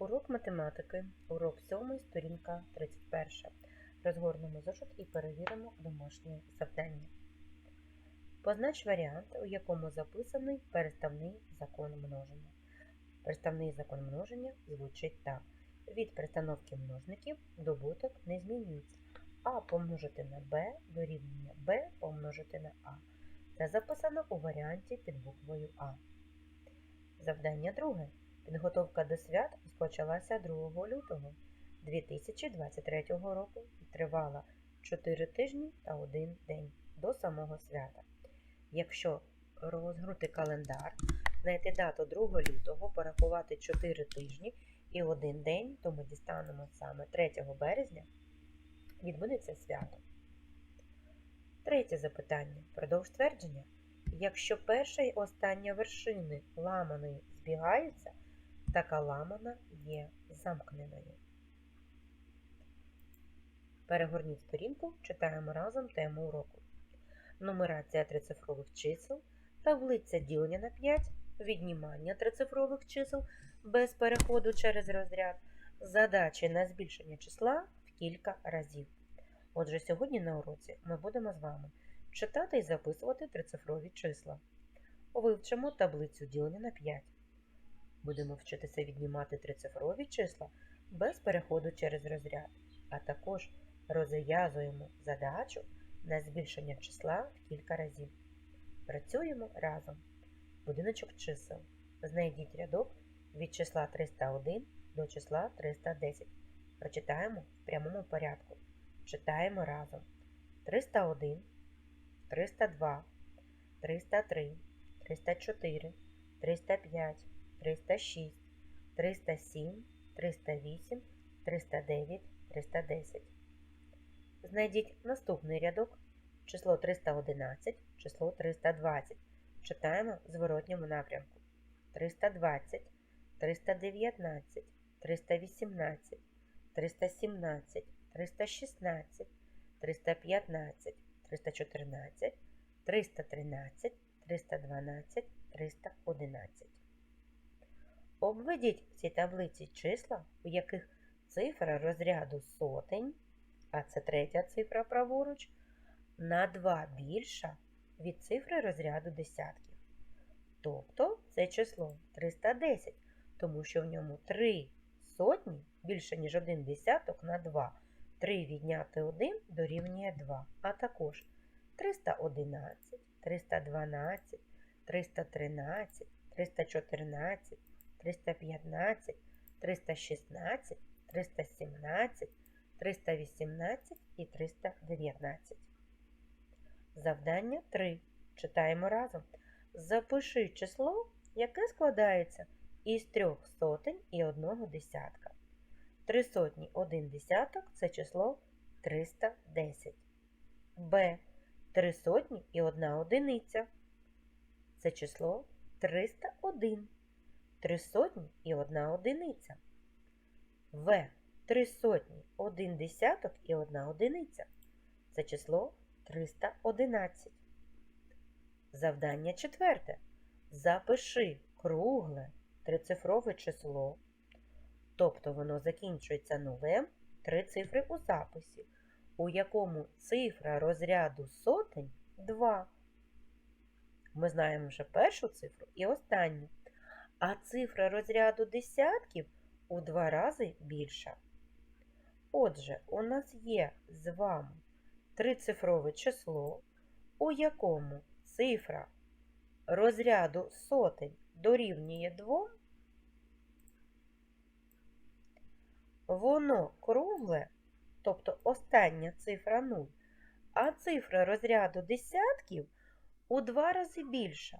Урок математики, урок 7, сторінка 31. Розгорнемо зошит і перевіримо домашнє завдання. Познач варіант, у якому записаний переставний закон множення. Переставний закон множення звучить так. Від перестановки множників добуток не змінюється. А помножити на b дорівнює b помножити на а. Це записано у варіанті під буквою А. Завдання друге. Підготовка до свят розпочалася 2 лютого 2023 року і тривала 4 тижні та 1 день до самого свята. Якщо розгорнути календар, знайти дату 2 лютого, порахувати 4 тижні і 1 день, то ми дістанемо саме 3 березня, відбудеться свято. Третє запитання. Продовж твердження. Якщо перша і остання вершини ламаної збігаються, така ламана є замкненою. Перегорніть сторінку, читаємо разом тему уроку. Нумерація трицифрових чисел, таблиця ділення на 5, віднімання трицифрових чисел без переходу через розряд, задачі на збільшення числа в кілька разів. Отже, сьогодні на уроці ми будемо з вами читати і записувати трицифрові числа. Вивчимо таблицю ділення на 5. Будемо вчитися віднімати трицифрові числа без переходу через розряд, а також розв'язуємо задачу на збільшення числа в кілька разів. Працюємо разом. Будиночок чисел. Знайдіть рядок від числа 301 до числа 310. Прочитаємо в прямому порядку. Читаємо разом. 301, 302, 303, 304, 305, 306, 307, 308, 309, 310. Знайдіть наступний рядок. Число 311, число 320. Читаємо в зворотньому напрямку. 320, 319, 318, 317, 316, 315, 314, 313, 312, 311. Обведіть в цій таблиці числа, у яких цифра розряду сотень, а це третя цифра праворуч, на 2 більша від цифри розряду десятків. Тобто це число 310, тому що в ньому 3 сотні більше, ніж 1 десяток на 2. 3 відняти 1 дорівнює 2, а також 311, 312, 313, 314, 315, 316, 317, 318 і 319. Завдання 3. Читаємо разом. Запиши число, яке складається із трьох сотень і одного десятка. Три сотні один десяток це число 310. Б. Три сотні і одна одиниця. Це число 301. Три сотні і одна одиниця. В. Три сотні один десяток і одна одиниця. Це число 311. Завдання четверте. Запиши кругле трицифрове число. Тобто воно закінчується нулем три цифри у записі, у якому цифра розряду сотень 2. Ми знаємо вже першу цифру і останню. А цифра розряду десятків у два рази більша. Отже, у нас є з вами трицифрове число, у якому цифра розряду сотень дорівнює 2. Воно кругле, тобто остання цифра 0, а цифра розряду десятків у два рази більша.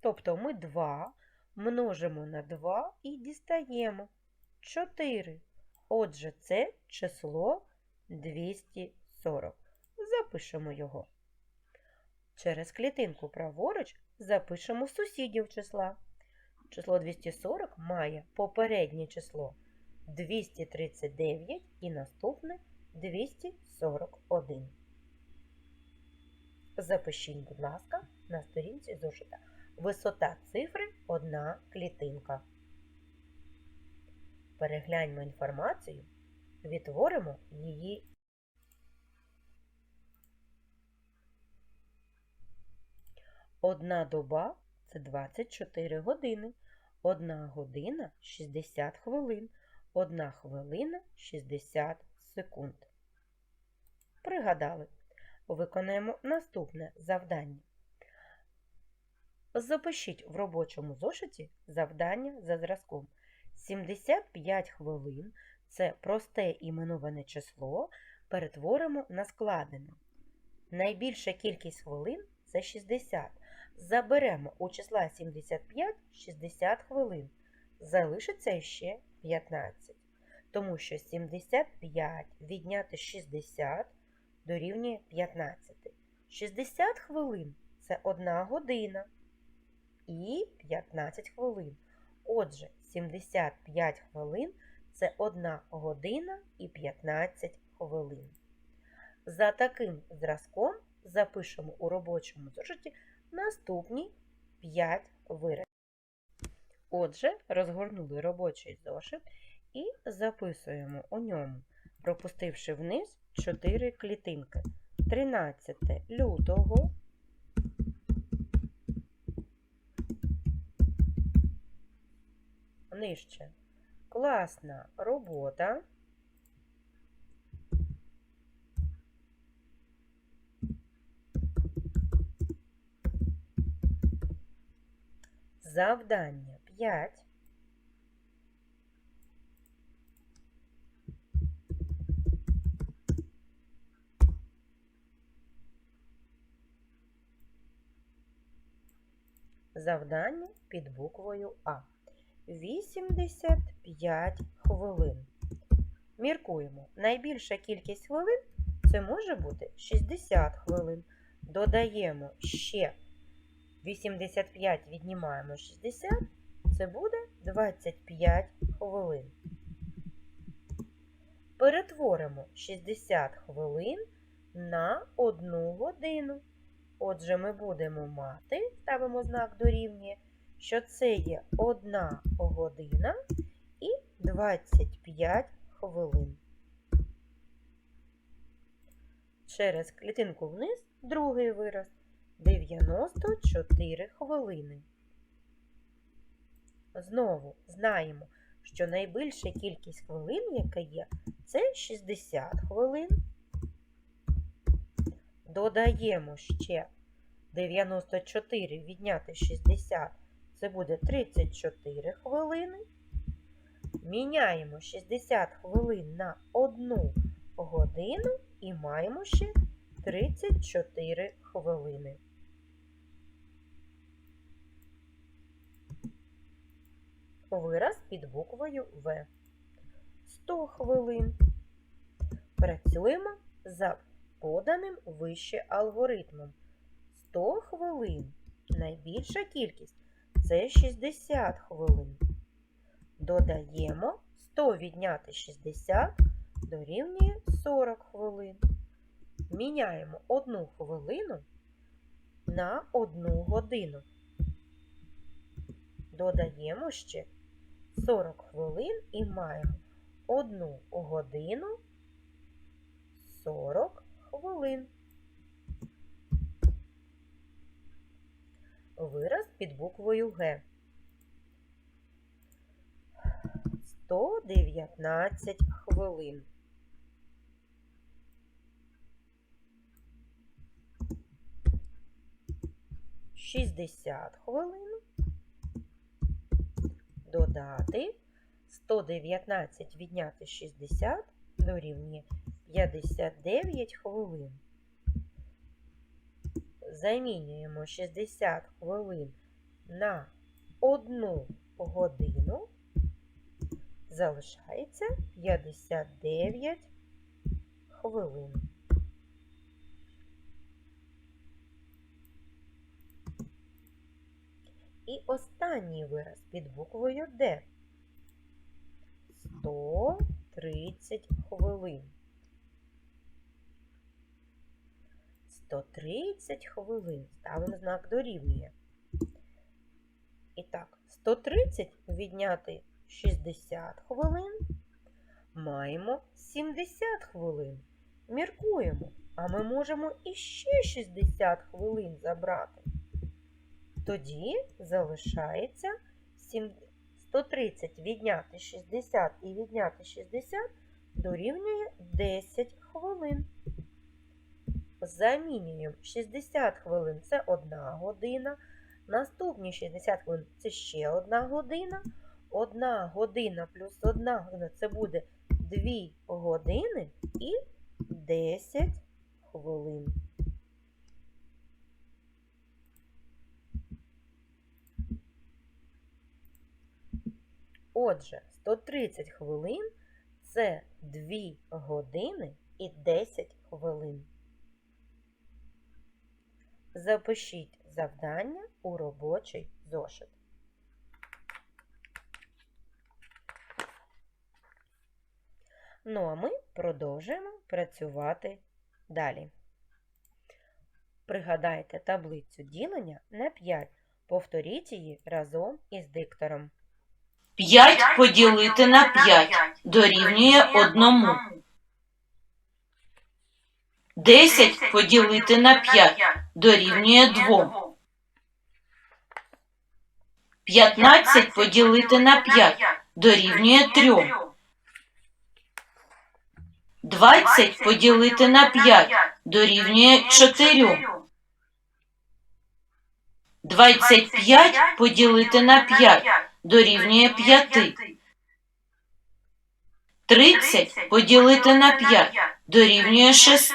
Тобто ми 2 множимо на 2 і дістаємо 4. Отже, це число 240. Запишемо його. Через клітинку праворуч запишемо сусідів числа. Число 240 має попереднє число 239 і наступне 241. Запишіть, будь ласка, на сторінці зошита. Висота цифри одна клітинка. Перегляньмо інформацію, відтворимо її. Одна доба це 24 години, одна година 60 хвилин, одна хвилина 60 секунд. Пригадали. Виконаємо наступне завдання. Запишіть в робочому зошиті завдання за зразком. 75 хвилин це просте іменоване число, перетворимо на складене. Найбільша кількість хвилин це 60. Заберемо у числа 75 60 хвилин. Залишиться ще 15. Тому що 75 відняти 60 дорівнює 15. 60 хвилин це 1 година і 15 хвилин. Отже, 75 хвилин це 1 година і 15 хвилин. За таким зразком запишемо у робочому зошиті наступні 5 виразів. Отже, розгорнули робочий зошит і записуємо у ньому, пропустивши вниз 4 клітинки. 13 лютого. Нижче. Класна робота. Завдання 5. Завдання під буквою А. 85 хвилин. Міркуємо. Найбільша кількість хвилин це може бути 60 хвилин. Додаємо ще 85 віднімаємо 60, це буде 25 хвилин. Перетворимо 60 хвилин на 1 годину. Отже, ми будемо мати, ставимо знак дорівнює, що це є 1 година і 25 хвилин. Через клітинку вниз другий вираз 94 хвилини. Знову знаємо, що найбільша кількість хвилин, яка є, це 60 хвилин. Додаємо ще 94 відняти 60, це буде 34 хвилини. Міняємо 60 хвилин на 1 годину і маємо ще 34 хвилини. Вираз під буквою В. 100 хвилин. Працюємо за поданим вище алгоритмом. 100 хвилин. Найбільша кількість це 60 хвилин. Додаємо 100 відняти 60 дорівнює 40 хвилин. Міняємо 1 хвилину на 1 годину. Додаємо ще 40 хвилин і маємо 1 годину 40 хвилин. Вираз під буквою Г. 119 хвилин. Шістдесят хвилин. Додати 119 відняти 60 дорівнює 59 хвилин. Замінюємо 60 хвилин на 1 годину. Залишається 59 хвилин. І останній вираз під буквою Д. 130 хвилин. 130 хвилин. Ставимо знак дорівнює. І так, 130 відняти 60 хвилин. Маємо 70 хвилин. Міркуємо, а ми можемо іще 60 хвилин забрати. Тоді залишається 130 відняти 60 і відняти 60 дорівнює 10 хвилин. Замінюємо 60 хвилин це 1 година. Наступні 60 хвилин це ще 1 година. 1 година плюс 1 година це буде 2 години і 10 хвилин. Отже, 130 хвилин це 2 години і 10 хвилин. Запишіть завдання у робочий зошит. Ну, а ми продовжуємо працювати далі. Пригадайте таблицю ділення на 5. Повторіть її разом із диктором. 5 поділити на 5 дорівнює 1. 10 поділити на 5 дорівнює 2. 15 поділити на 5 дорівнює 3. 20 поділити на 5 дорівнює 4. 25 поділити на 5 дорівнює 5. 30 поділити на 5 дорівнює 6.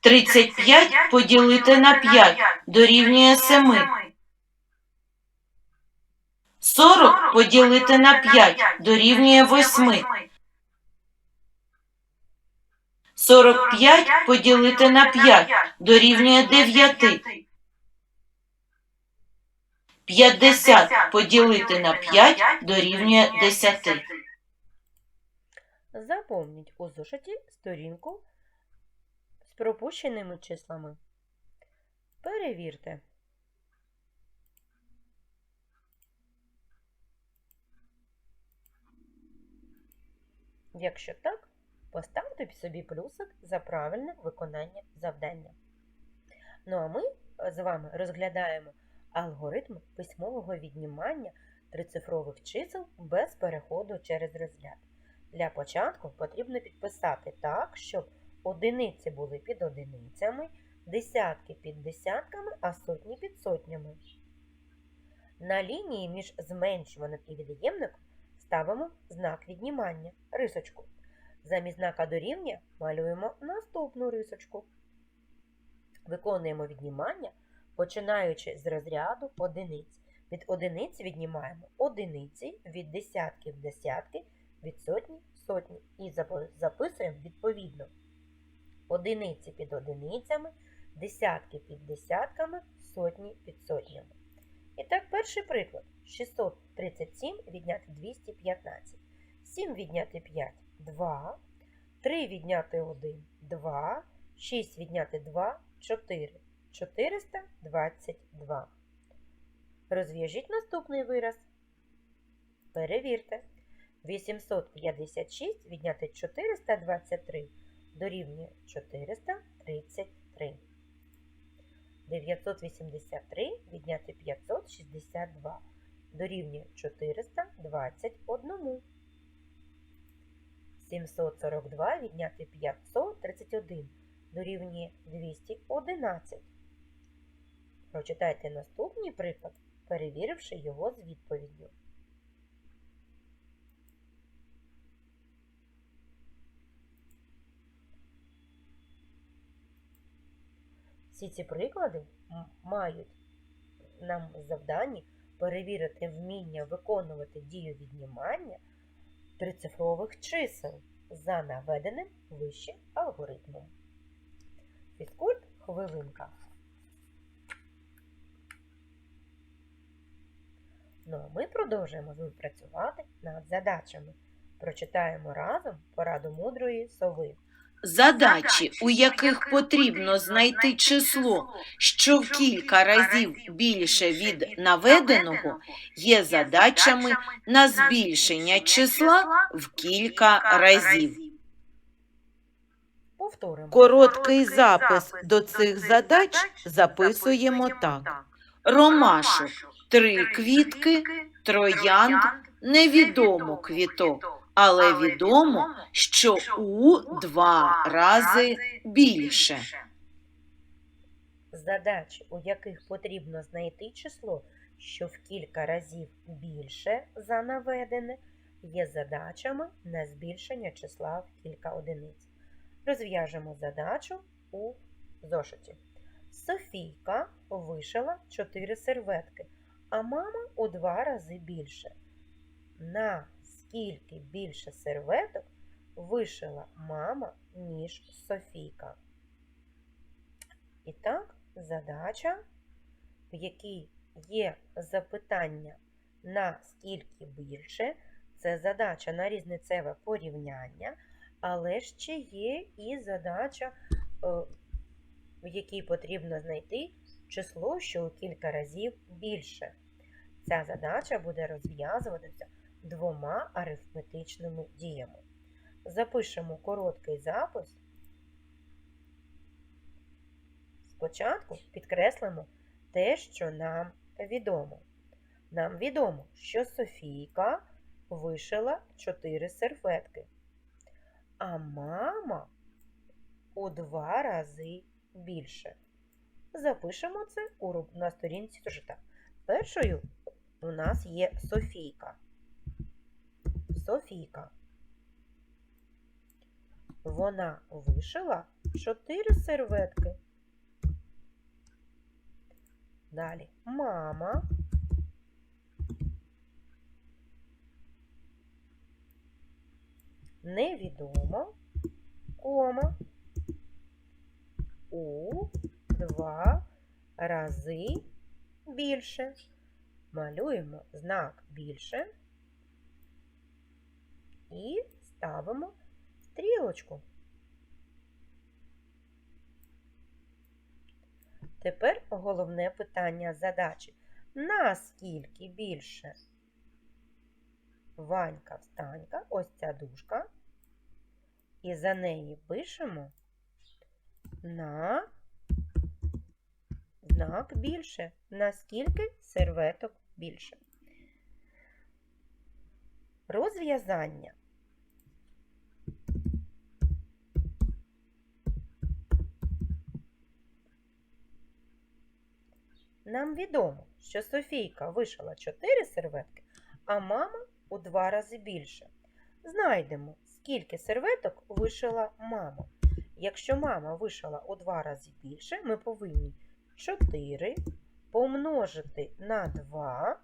35 поділити на 5 дорівнює 7. 40 поділити на 5 дорівнює 8. 45 поділити на 5 дорівнює 9. 50 поділити на 5 дорівнює 10. Заповніть у зошиті сторінку з пропущеними числами. Перевірте. Якщо так, поставте собі плюсик за правильне виконання завдання. Ну а ми з вами розглядаємо алгоритм письмового віднімання трицифрових чисел без переходу через розряд. Для початку потрібно підписати так, щоб одиниці були під одиницями, десятки під десятками, а сотні під сотнями. На лінії між зменшуваним і від'ємником ставимо знак віднімання рисочку. Замість знака дорівня малюємо наступну рисочку. Виконуємо віднімання, починаючи з розряду одиниць. Від одиниць віднімаємо одиниці, від десятків десятки, від сотні сотні. І записуємо відповідно одиниці під одиницями, десятки під десятками, сотні під сотнями. І так, перший приклад. 637 відняти 215. 7 відняти 5 2. 3 відняти 1 2. 6 відняти 2 4. 422. Розв'яжіть наступний вираз. Перевірте. 856 відняти 423 дорівнює 433. 983 відняти 562 дорівнює 421. 742 відняти 531 дорівнює 211. Прочитайте наступний приклад, перевіривши його з відповіддю. Всі ці приклади мають нам завдання перевірити вміння виконувати дію віднімання трицифрових чисел за наведеним вище алгоритмом. Фізкульт хвилинка. Ну а ми продовжуємо з вами працювати над задачами. Прочитаємо разом пораду мудрої сови. Задачі, у яких потрібно знайти число, що в кілька разів більше від наведеного, є задачами на збільшення числа в кілька разів. Короткий запис до цих задач записуємо так. Ромашок – три квітки, троянд – невідомо квіток, але відомо, що у два рази більше. Задач, у яких потрібно знайти число, що в кілька разів більше за наведене, є задачами на збільшення числа в кілька одиниць. Розв'яжемо задачу у зошиті. Софійка вишила 4 серветки, а мама у два рази більше. На скільки більше серветок вишила мама, ніж Софійка? І так, задача, в якій є запитання на скільки більше, це задача на різницеве порівняння, але ще є і задача, е, в якій потрібно знайти число, що у кілька разів більше. Ця задача буде розв'язуватися двома арифметичними діями. Запишемо короткий запис. Спочатку підкреслимо те, що нам відомо. Нам відомо, що Софійка вишила 4 серветки, а мама у два рази більше. Запишемо це на сторінці зошита. Першою у нас є Софійка. Софійка. Вона вишила 4 серветки. Далі мама. Невідомо, кома, у два рази більше. Малюємо знак більше і ставимо стрілочку. Тепер головне питання задачі. Наскільки більше? Ванька встанька, ось ця дужка. І за неї пишемо на знак більше. Наскільки серветок більше? Розв'язання. Нам відомо, що Софійка вишила 4 серветки, а мама у два рази більше. Знайдемо, скільки серветок вишила мама. Якщо мама вишила у два рази більше, ми повинні 4 помножити на 2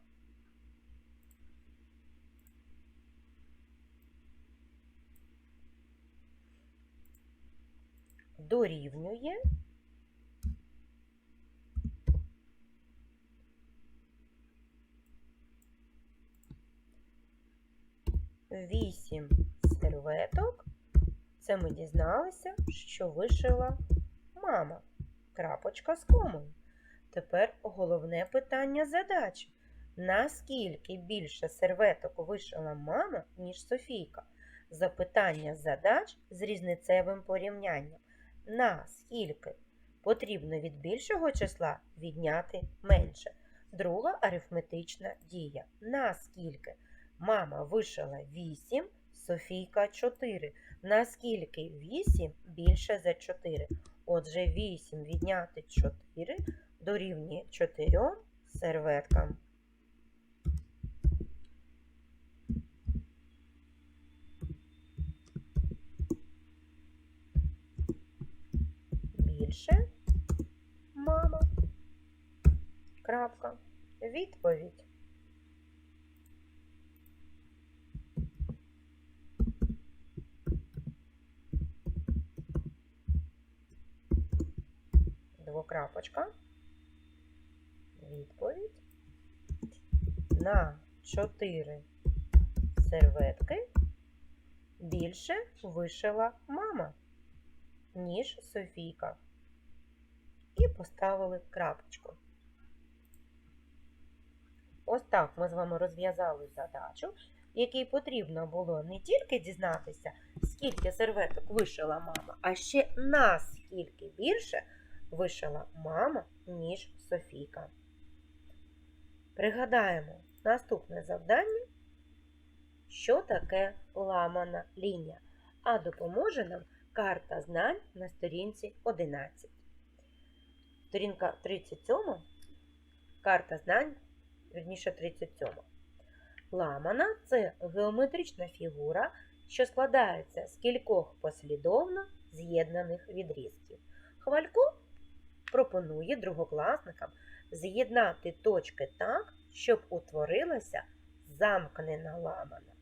дорівнює 8 серветок. Це ми дізналися, що вишила мама. Крапочка з комою. Тепер головне питання задачі. Наскільки більше серветок вишила мама, ніж Софійка? Запитання задач з різницевим порівнянням. Наскільки потрібно від більшого числа відняти менше? Друга арифметична дія. Наскільки мама вишила 8, Софійка 4. Наскільки 8 більше за 4? Отже, 8 відняти 4 дорівнює 4 серветкам. Більше мама. Крапка. Відповідь. Двокрапочка. Відповідь. На 4 серветки більше вишила мама. ніж Софійка. І поставили крапочку. Ось так ми з вами розв'язали задачу, якій потрібно було не тільки дізнатися, скільки серветок вишила мама, а ще наскільки більше вишила мама, ніж Софійка. Пригадаємо наступне завдання, що таке ламана лінія, а допоможе нам карта знань на сторінці 11. Сторінка 37, карта знань, вірніше 37. Ламана це геометрична фігура, що складається з кількох послідовно з'єднаних відрізків. Хвалько пропонує другокласникам з'єднати точки так, щоб утворилася замкнена ламана.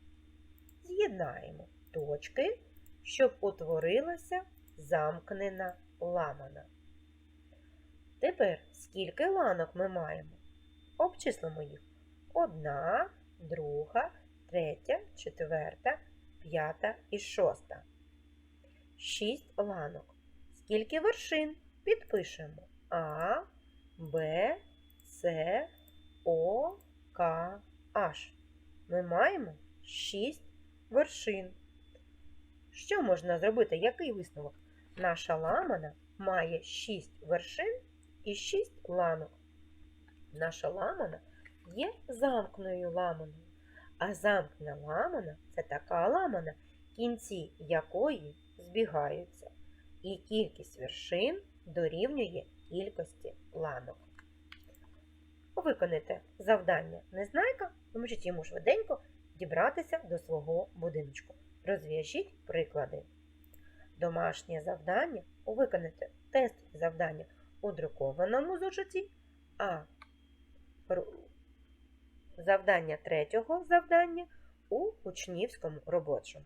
З'єднаємо точки, щоб утворилася замкнена ламана. Тепер скільки ланок ми маємо? Обчислимо їх. Одна, друга, третя, четверта, п'ята і шоста. Шість ланок. Скільки вершин? Підпишемо А, Б, С, О, К, H. Ми маємо шість вершин. Що можна зробити? Який висновок? Наша ламана має 6 вершин і 6 ланок. Наша ламана є замкною ламаною. А замкнена ламана це така ламана, кінці якої збігаються. І кількість вершин дорівнює кількості ланок. Виконайте завдання Незнайка, поможіть йому швиденько дібратися до свого будиночку. Розв'яжіть приклади. Домашнє завдання виконайте тестові завдання у друкованому зошиті, а завдання третього завдання у учнівському робочому.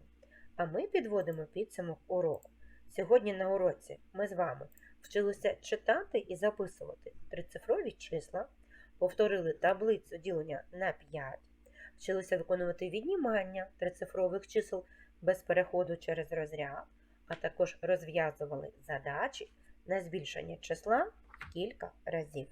А ми підводимо підсумок уроку. Сьогодні на уроці ми з вами вчилися читати і записувати трицифрові числа, повторили таблицю ділення на 5, вчилися виконувати віднімання трицифрових чисел без переходу через розряд, а також розв'язували задачі на збільшення числа кілька разів.